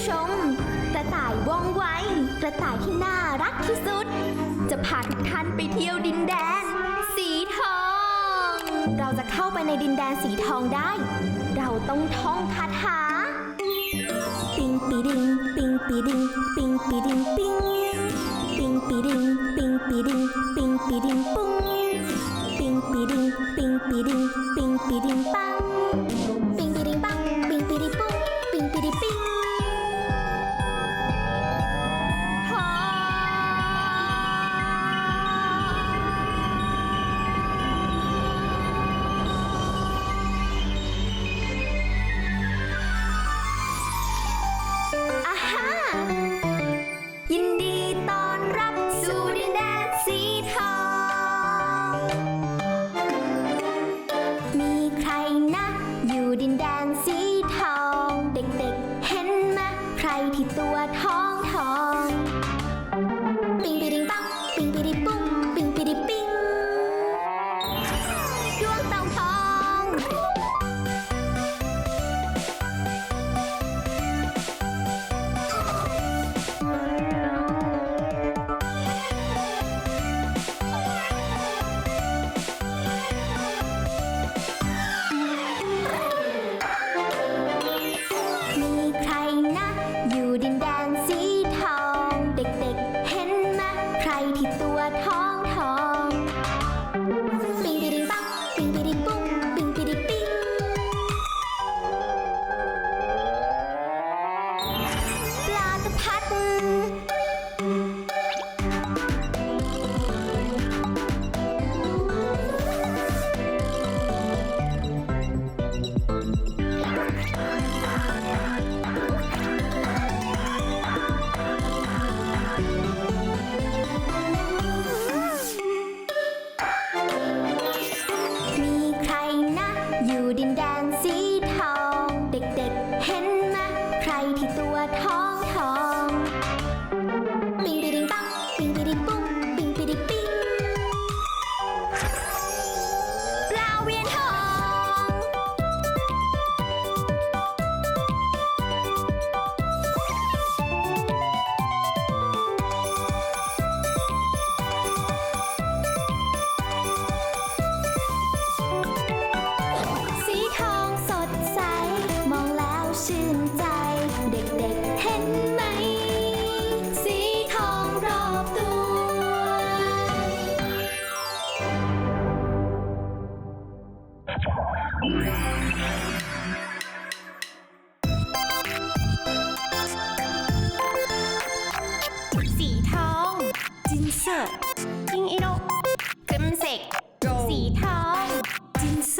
ผู้ชม กระต่ายว่องไว กระต่ายที่น่ารักที่สุด จะพาทุกท่านไปเที่ยวดินแดน สีทอง เราจะเข้าไปในดินแดนสีทองได้ เราต้องท่องคาถา ปิงปีดิง ปิงปีดิง ปิงปีดิงปิง ปิงปีดิง ปิงปีดิง ปิงปีดิงปุ้ง ปิงปีดิง ปิงปีดิง ปิงปีดิงปัง ซ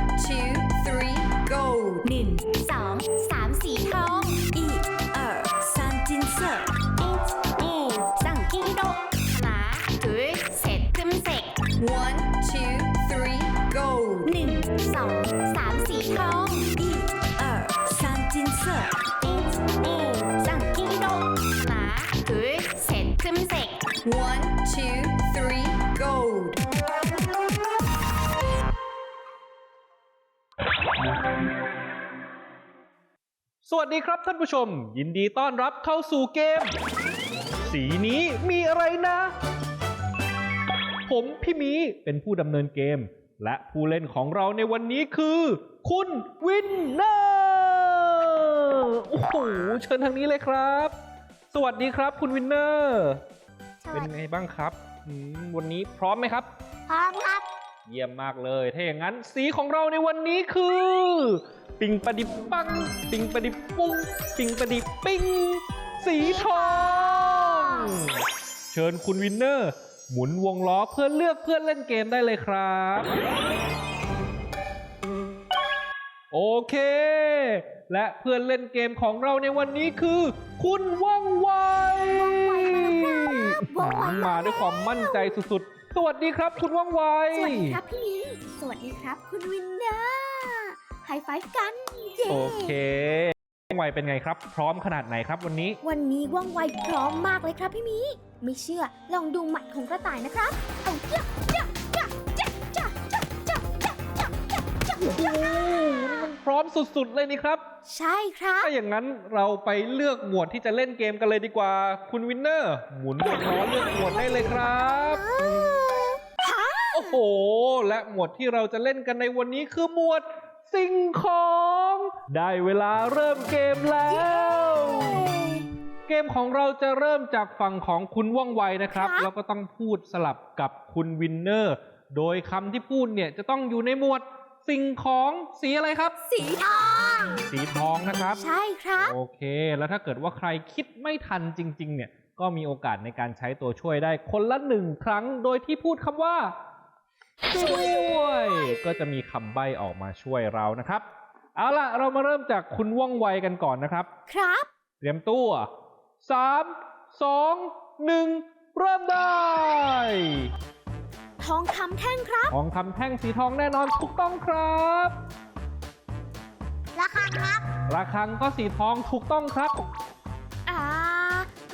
สองสามสีทอง อีเออสามจินเซอร์ 1, 2, 3,金一路하나 둘 셋 금색 One, two, three, go! สวัสดีครับท่านผู้ชม ยินดีต้อนรับเข้าสู่เกม สีนี้มีอะไรนะ ผมพี่หมีเป็นผู้ดำเนินเกม และผู้เล่นของเราในวันนี้คือ คุณวินเนอร์โอ้โหเชิญทางนี้เลยครับ สวัสดีครับคุณวินเนอร์สวัเป็นสดีไงบ้างครับอืมวันนี้พร้อมไหมครับ พร้อมครับ เยี่ยมมากเลย ถ้าอย่างนั้นสีของเราในวันนี้คือ ปิงประดิบปัง ปิงประดิบปุ้งปิงประดิบปิงสีทอง เชิญคุณวินเนอร์ หมุนวงล้อเพื่อเลือกเพื่อนเล่นเกมได้เลยครับ โอเค และเพื่อนเล่นเกมของเราในวันนี้คือ คุณว่องไวว่องไวมาแล้วครับว่องไวมาแล้วมาด้วยความมั่นใจสุดๆ สวัสดีครับ คุณว่องไว สวัสดีครับพี่มีสวัสดีครับ คุณวินเนอร์ไฮไฟฟ์กันเย้โอเคว่องไวเป็นไงครับ พร้อมขนาดไหนครับวันนี้ วันนี้ว่องไวพร้อมมากเลยครับพี่มี ไม่เชื่อลองดูหมัดของกระต่ายนะครับ เอาเจ้าเจ้าเจ้าเจ้าเจ้าเจ้าเจ้าเจ้าเจ้าเจ้าเจ้าโอ้โหนี่มันพร้อมสุดๆเลยนี่ครับ ใช่ครับ ถ้าอย่างนั้นเราไปเลือกหมวดที่จะเล่นเกมกันเลยดีกว่า คุณวินเนอร์ หมุนวงล้อเลือกหมวดได้เลยครับฮะโอ้โห และหมวดที่เราจะเล่นกันในวันนี้คือหมวด สิ่งของ ได้เวลาเริ่มเกมแล้ว เกมของเราจะเริ่มจากฝั่งของคุณว่องไวนะครับ ครับ แล้วก็ต้องพูดสลับกับคุณวินเนอร์ โดยคำที่พูดเนี่ยจะต้องอยู่ในหมวดสิ่งของสีอะไรครับ สีทอง สีทองนะครับ ใช่ครับ โอเค แล้วถ้าเกิดว่าใครคิดไม่ทันจริง ๆ เนี่ย ก็มีโอกาสในการใช้ตัวช่วยได้คนละหนึ่งครั้ง โดยที่พูดคำว่า ช่วย ก็จะมีคำใบ้ออกมาช่วยเรานะครับ เอาล่ะ เรามาเริ่มจากคุณว่องไวกันก่อนนะครับ ครับ เตรียมตัว สามสองหนึ่งเริ่มได้ ทองคำแท่งครับ ทองคำแท่งสีทองแน่นอนถูกต้องครับ ราคาครับ ระฆังก็สีทองถูกต้องครับ อ่า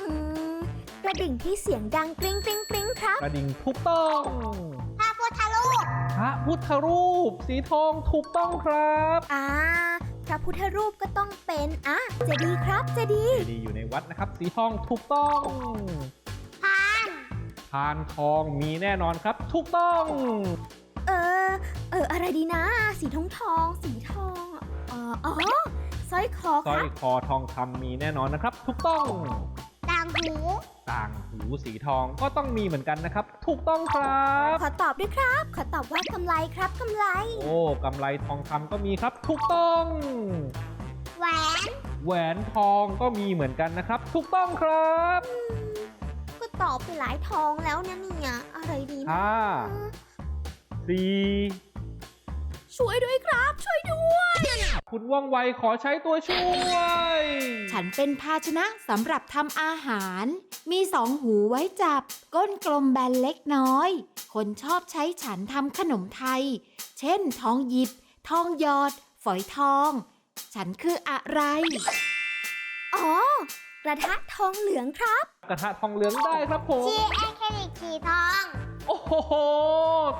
อืมกระดิ่งที่เสียงดังกริ๊งกริ๊งกริ๊งครับ กระดิ่งถูกต้อง พระพุทธรูปพระพุทธรูปสีทองถูกต้องครับ อ่า พระพุทธรูปก็ต้องเป็นอะเจดีย์ครับเจดีย์เจดีย์อยู่ในวัดนะครับ สีทองถูกต้องพานพานทองมีแน่นอนครับ ถูกต้อง เออ เออ อะไรดีนะ สีทองทอง สีทองเอ่ออ๋อสร้อยคอสร้คอยรับคอทองคำมีแน่นอนนะครับ ถูกต้อง ต่างหู ต่างหูสีทองก็ต้องมีเหมือนกันนะครับ ถูกต้องครับ ขอตอบด้วยครับ ขอตอบว่ากำไรครับกำไร โอ้กำไรทองคำก็มีครับ ถูกต้อง แหวนแหวนทองก็มีเหมือนกันนะครับ ถูกต้องครับก็ตอบไปหลายทองแล้วนะเนี่ยอะไรดีนะห้าสี่ช่วยด้วยครับ ช่วยด้วย คุณว่องไวขอใช้ตัวช่วย ฉันเป็นภาชนะสำหรับทำอาหาร มีสองหูไว้จับ ก้นกลมแบนเล็กน้อย คนชอบใช้ฉันทำขนมไทย เช่น ทองหยิบ ทองหยอด ฝอยทอง ฉันคืออะไร อ๋อ กระทะทองเหลืองครับ กระทะทองเหลืองได้ครับผมชีแอนเคลิกสีทอง โอ้โห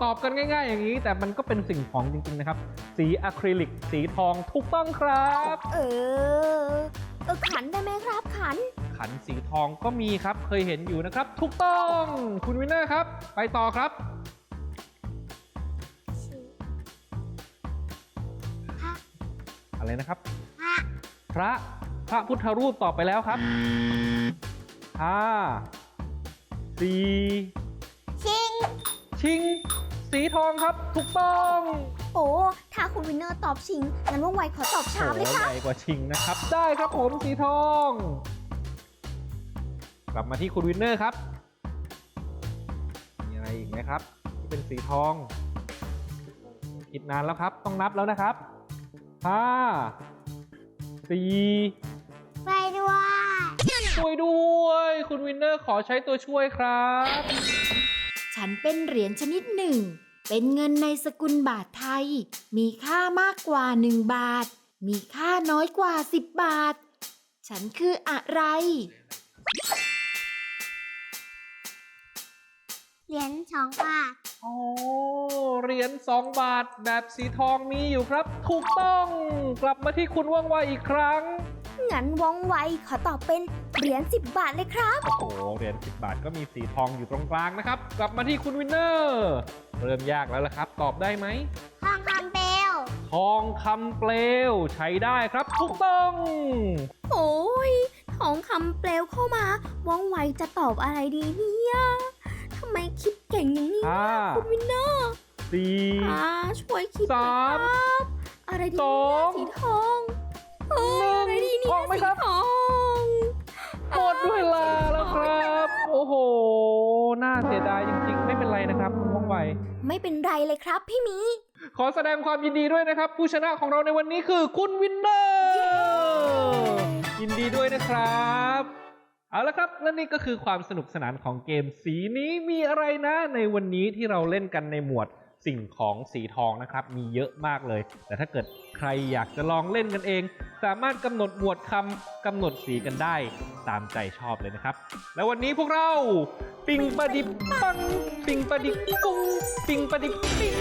ตอบกันง่าย ๆ อย่างนี้ แต่มันก็เป็นสิ่งของจริง ๆ นะครับ สีอะคริลิก สีทองถูกต้องครับ เออเออขันได้ไหมครับขัน ขันสีทองก็มีครับ เคยเห็นอยู่นะครับ ถูกต้อง คุณวินเนอร์ครับ ไปต่อครับ อะไรนะครับ พระ พระพุทธรูปตอบไปแล้วครับห้าสี่ชิง ชิง สีทองครับถูกต้องโอ้ ถ้าคุณวินเนอร์ตอบชิง งั้นว่องไวขอตอบชามเลยโอ้ครับใหญ่กว่าชิงนะครับ ได้ครับผมสีทอง กลับมาที่คุณวินเนอร์ครับ มีอะไรอีกไหมครับที่เป็นสีทอง คิดนานแล้วครับ ต้องนับแล้วนะครับห้าสี่ไปด้วยช่วยด้วย คุณวินเนอร์ขอใช้ตัวช่วยครับ ฉันเป็นเหรียญชนิดหนึ่ง เป็นเงินในสกุลบาทไทย มีค่ามากกว่า1บาท มีค่าน้อยกว่า10บาท ฉันคืออะไร เหรียญสองบาท โอ้เหรียญ2 บาทแบบสีทองมีอยู่ครับ ถูกต้อง กลับมาที่คุณว่องไวอีกครั้ง งั้นว่องไวขอตอบเป็นเหรียญ10 บาทเลยครับ โอ้โห เหรียญ10 บาทก็มีสีทองอยู่ตรงกลางนะครับ กลับมาที่คุณวินเนอร์ เริ่มยากแล้วละครับ ตอบได้ไหม ทองคำเปลวทองคำเปลวใช้ได้ครับถูกต้อง โอ้ยทองคำเปลวเข้ามาว่องไวจะตอบอะไรดีเนี่ยทำไมคิดเก่งอย่างนี้ห้า คุณวินเนอร์สี่ อ่าช่วยคิดหน่อยสามครับ อะไรดีสองสีทอง เอ้ยอะไรดีเนี่อยอกไหมครับสีทองหมดเวลาแล้วครับ โอ้โห น่าเสียดายจริงๆ ไม่เป็นไรนะครับคุณว่องไว ไม่เป็นไรเลยครับพี่หมี ขอแสดงความยินดีด้วยนะครับ ผู้ชนะของเราในวันนี้คือคุณวินเนอร์ยินดีด้วยนะครับ เอาละครับและนี่ก็คือความสนุกสนานของเกมสีนี้มีอะไรนะ ในวันนี้ที่เราเล่นกันในหมวด สิ่งของสีทองนะครับ มีเยอะมากเลย แต่ถ้าเกิดใครอยากจะลองเล่นกันเอง สามารถกำหนดหมวดคำกำหนดสีกันได้ตามใจชอบเลยนะครับ แล้ววันนี้พวกเราปิงปะดิบปัง ปิงปะดิบปุงปิงปะดิบปิง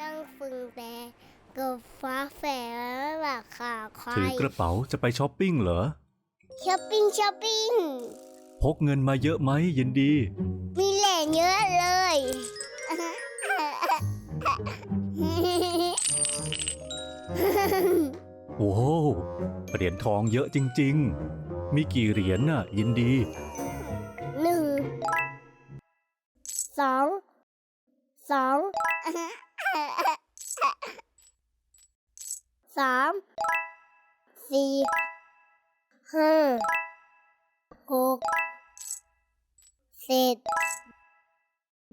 นั่งฝึงแต่กับฟ้าแฝดแล้วราคาควาถือยกระเป๋าจะไปช้อปปิ้งเหรอช้อปปิ้งช้อปปิ้งพ กเงินมาเยอะไหมยินดี มีแหล่งเยอะเลย โอ้โหเหรียญทองเยอะจริง ๆ มีกี่เหรียญน่ะ ยินดี หนึ่ง สอง สอง สาม สี่ห้าหก เจ็ด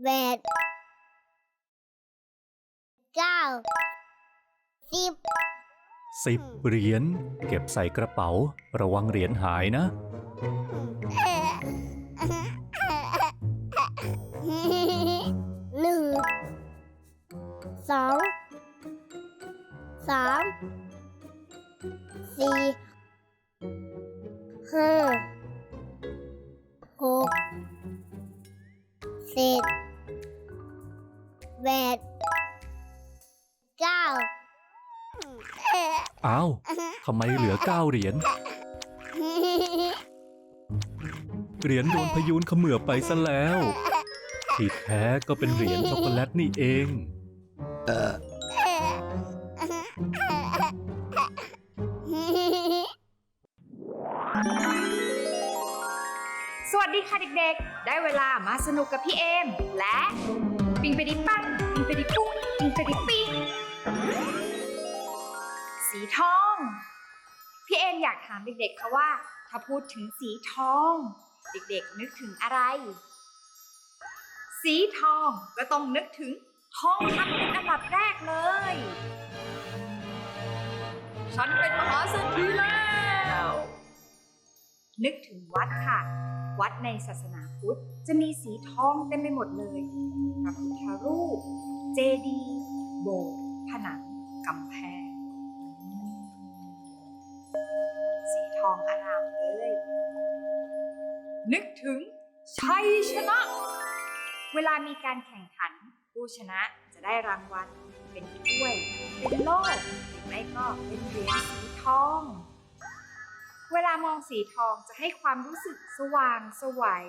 แปดเก้าสิบสิบเหรียญเก็บใส่กระเป๋า ระวังเหรียญหายนะ หนึ่งสองสามสี่ห้าหก เจ็ดแปดเก้าอ้าวทำไมเหลือเก้าเหรียญ เหรียญโดนพยูนเขมือบไปซะแล้ว ที่แท้ก็เป็นเหรียญช็อกโกแลตนี่เองส นุกกับพี่เอม และ ปิงไปดิปังปิงไปดิปุ้งปิงไปดิปิงสีทอง พี่เอมอยากถามเด็กๆค่ะว่า ถ้าพูดถึงสีทอง เด็กๆนึกถึงอะไร สีทองก็ต้องนึกถึงทองคำเป็นอันดับแรกเลย ฉันเป็นมหาเศรษฐีแล้ว นึกถึงวัดค่ะ วัดในศาสนาพุทธจะมีสีทองเต็มไปหมดเลยพระพุทธรูป เจดีย์โบสถ์ผนังกำแพง สีทองอารามเลย นึกถึงชัยชนะ เวลามีการแข่งขัน ผู้ชนะจะได้รางวัล เป็นถ้วย เป็นโล่หรือไม่ก็เป็นเหรียญสีทอง เวลามองสีทองจะให้ความรู้สึกสว่างสวัย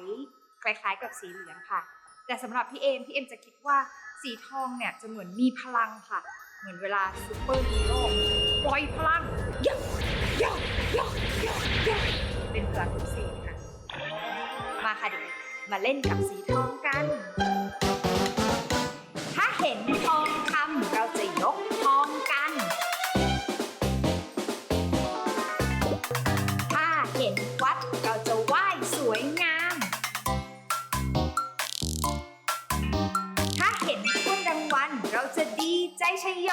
คล้ายๆกับสีเหลืองค่ะ แต่สำหรับพี่เอมพี่เอมจะคิดว่าสีทองเนี่ยจะเหมือนมีพลังค่ะ เหมือนเวลาซูเปอร์ฮีโร่ปล่อยพลังยะยะยะยะยะเป็นพลังพิเศษค่ะ มาค่ะเด็กๆมาเล่นกับสีทองกัน ดเราจะไหว้สวยงาม ถ้าเห็นถ้วยรางวัลเราจะดีใจชยโย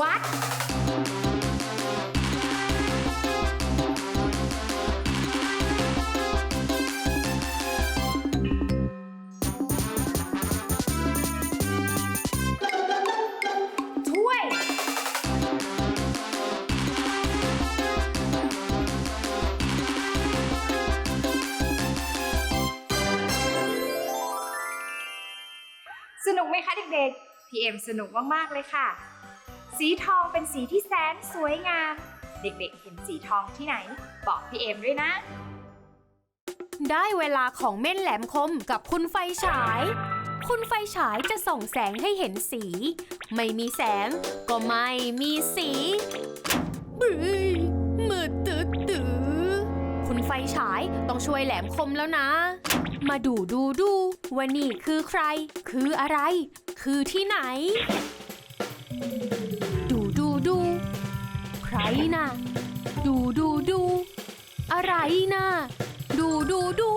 วัด ถ้วย สนุกไหมคะเด็กๆ พี่เอ็มสนุกมาก ๆ เลยค่ะ สีทองเป็นสีที่แสนสวยงาม เด็กๆเห็นสีทองที่ไหน บอกพี่เอ็มด้วยนะ ได้เวลาของเม่นแหลมคมกับคุณไฟฉาย คุณไฟฉายจะส่องแสงให้เห็นสี ไม่มีแสงก็ไม่มีสีบึ้ยมืดตื้อตื้อคุณไฟฉายต้องช่วยแหลมคมแล้วนะ มาดูดูดูว่านี่คือใคร คืออะไร คือที่ไหน ดูดูดู ใครนะดูดูดู อะไรนะดูดูดู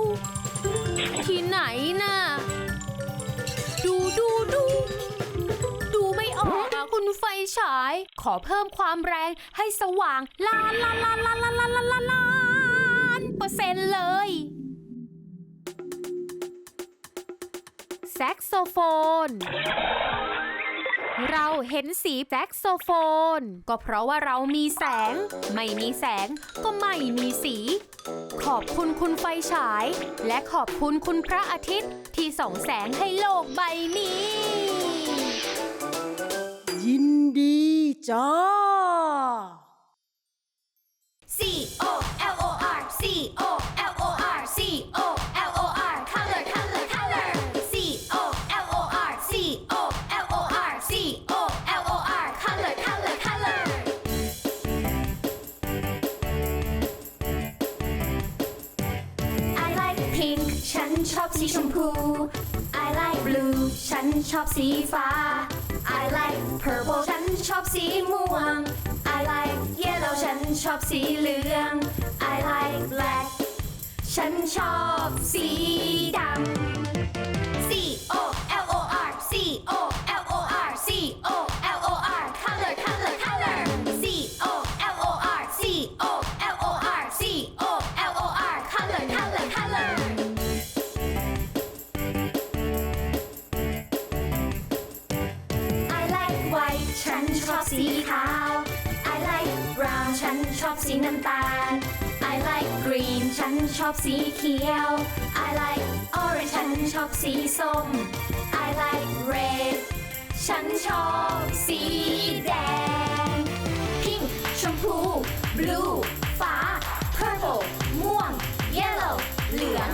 ที่ไหนนะดูดูดู ดูไม่ออกอะคุณไฟฉาย ขอเพิ่มความแรงให้สว่างล้านล้านล้านล้านล้านล้านล้านล้านลานเปอร์เซ็นต์เลยแซกโซโฟน เราเห็นสีแซกโซโฟน ก็เพราะว่าเรามีแสง ไม่มีแสงก็ไม่มีสี ขอบคุณคุณไฟฉาย และขอบคุณคุณพระอาทิตย์ที่ส่องแสงให้โลกใบนี้ ยินดีจ้า C O L O R C O L O สีชมพู I like blue ฉันชอบสีฟ้า I like purple ฉันชอบสีม่วง I like yellow ฉันชอบสีเหลือง I like black ฉันชอบสีดำ สีน้ำตาล I like green ฉันชอบสีเขียว I like orange ฉันชอบสีส้ม I like red ฉันชอบสีแดง pink ชมพู blue ฟ้า purple ม่วง yellow เหลือง